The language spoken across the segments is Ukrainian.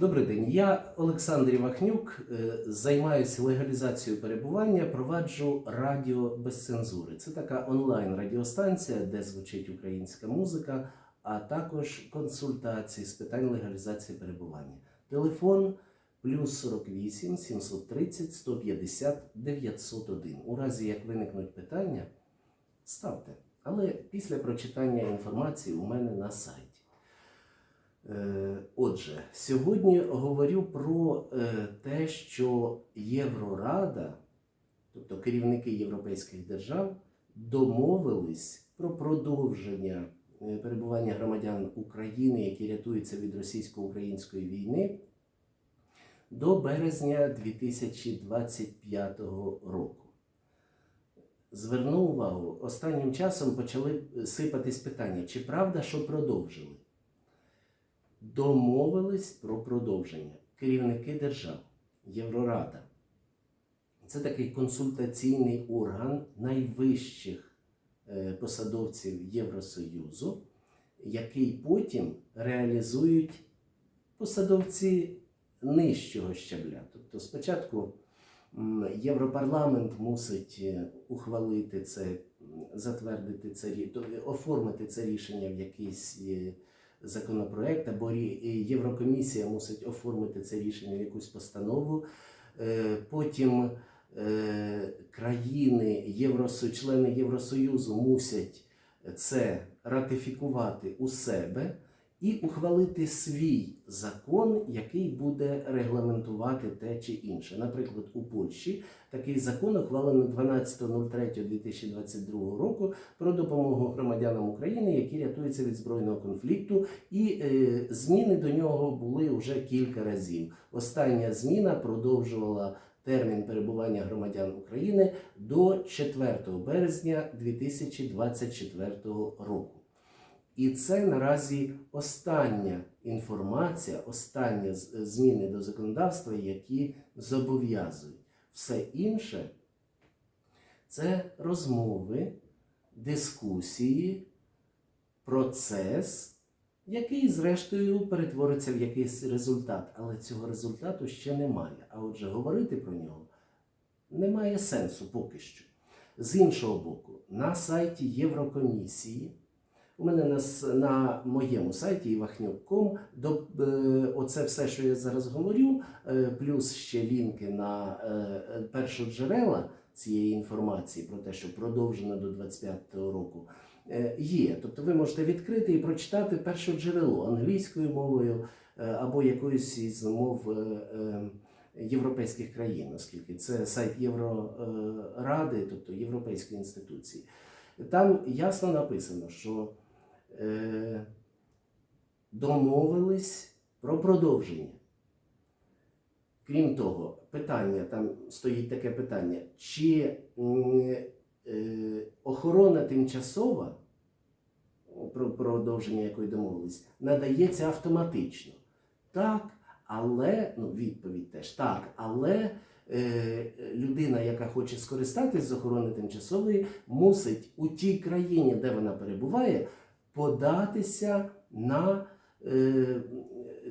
Добрий день, я Олександр Івахнюк, е, займаюся легалізацією перебування, проваджу радіо без цензури. Це така онлайн радіостанція, де звучить українська музика, а також консультації з питань легалізації перебування. Телефон плюс 48 730 150 901. У разі як виникнуть питання, ставте. Але після прочитання інформації у мене на сайті. Е, Отже, сьогодні говорю про е, те, що Єврорада, тобто керівники європейських держав, домовились про продовження е, перебування громадян України, які рятуються від російсько-української війни, до березня 2025 року. Зверну увагу, останнім часом почали сипатись питання, чи правда, що продовжили? Домовились про продовження. Керівники держав, Єврорада. Це такий консультаційний орган найвищих е, посадовців Євросоюзу, який потім реалізують посадовці нижчого щабля. Тобто, спочатку Європарламент мусить е, ухвалити це, затвердити це, оформити це рішення в якийсь е, законопроект, або Єврокомісія мусить оформити це рішення в якусь постанову. Е, Потім е, країни, Євросу, члени Євросоюзу мусять це ратифікувати у себе і ухвалити свій закон, який буде регламентувати те чи інше. Наприклад, у Польщі такий закон ухвалено 12.03.2022 року про допомогу громадянам України, які рятуються від збройного конфлікту, і е, зміни до нього були вже кілька разів. Остання зміна продовжувала термін перебування громадян України до 4 березня 2024 року. І це наразі остання інформація, останні зміни до законодавства, які зобов'язують. Все інше це розмови, дискусії, процес, який, зрештою, перетвориться в якийсь результат. Але цього результату ще немає. А отже, говорити про нього немає сенсу поки що. З іншого боку, на сайті Єврокомісії. У мене на, на моєму сайті ivahnyuk.com до е, оце все, що я зараз говорю, е, плюс ще лінки на е, першоджерела цієї інформації про те, що продовжено до 25-го року, є. Тобто ви можете відкрити і прочитати першоджерело англійською мовою або якоюсь із мов європейських країн, оскільки це сайт Євроради, тобто Європейської інституції. Там ясно написано, що е, домовились про продовження. Крім того, питання, там стоїть таке питання, чи е, охорона тимчасова, про продовження якої домовились, надається автоматично. Так, але, ну, відповідь теж так, але е, людина, яка хоче скористатись з охорони тимчасової, мусить у тій країні, де вона перебуває, податися на е,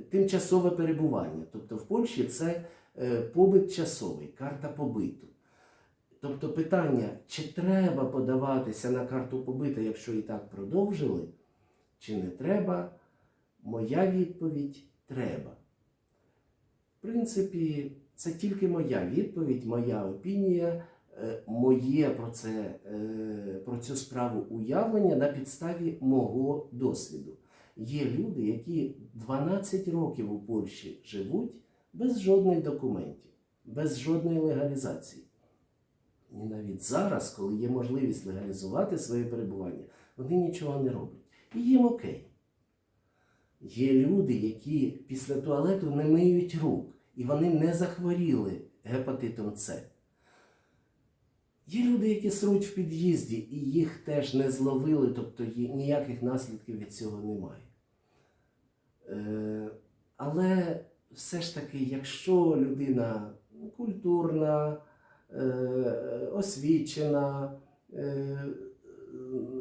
тимчасове перебування. Тобто в Польщі це е, побит часовий, карта побиту. Тобто питання, чи треба подаватися на карту побита, якщо і так продовжили, чи не треба, моя відповідь треба. В принципі, це тільки моя відповідь, моя опінія, моє про, це, е, про цю справу уявлення на підставі мого досвіду. Є люди, які 12 років у Польщі живуть без жодних документів, без жодної легалізації. І навіть зараз, коли є можливість легалізувати своє перебування, вони нічого не роблять. І їм окей. Є люди, які після туалету не миють рук, і вони не захворіли гепатитом С. Є люди, які сруть в під'їзді, і їх теж не зловили, тобто ніяких наслідків від цього немає. Е, але все ж таки, якщо людина культурна, е, освічена, е,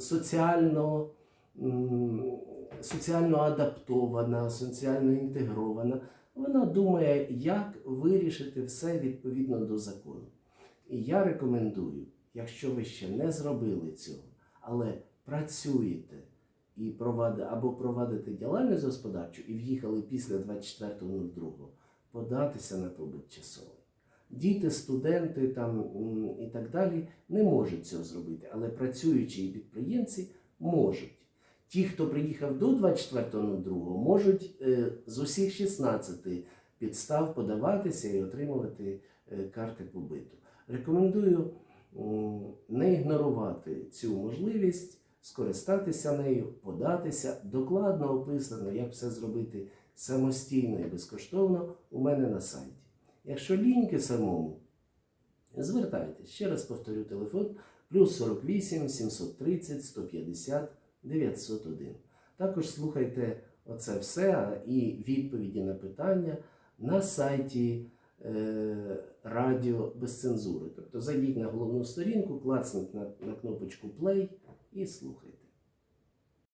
соціально, соціально адаптована, соціально інтегрована, Вона думає, як вирішити все відповідно до закону. І я рекомендую, якщо ви ще не зробили цього, але працюєте і провади, або провадите діяльність господарчу і в'їхали після 24.02, податися на побит часовий. Діти, студенти там і так далі не можуть цього зробити, але працюючі і підприємці можуть. Ті, хто приїхав до 24.02, можуть е, з усіх 16 підстав подаватися і отримувати е, карти побиту. Рекомендую не ігнорувати цю можливість, скористатися нею, податися. Докладно описано, як все зробити самостійно і безкоштовно у мене на сайті. Якщо ліньки самому, звертайтесь. Ще раз повторю телефон плюс 48 730 150 901. Також слухайте оце все і відповіді на питання на сайті Радіо без цензури. Тобто зайдіть на головну сторінку, клацніть на, на кнопочку Play і слухайте.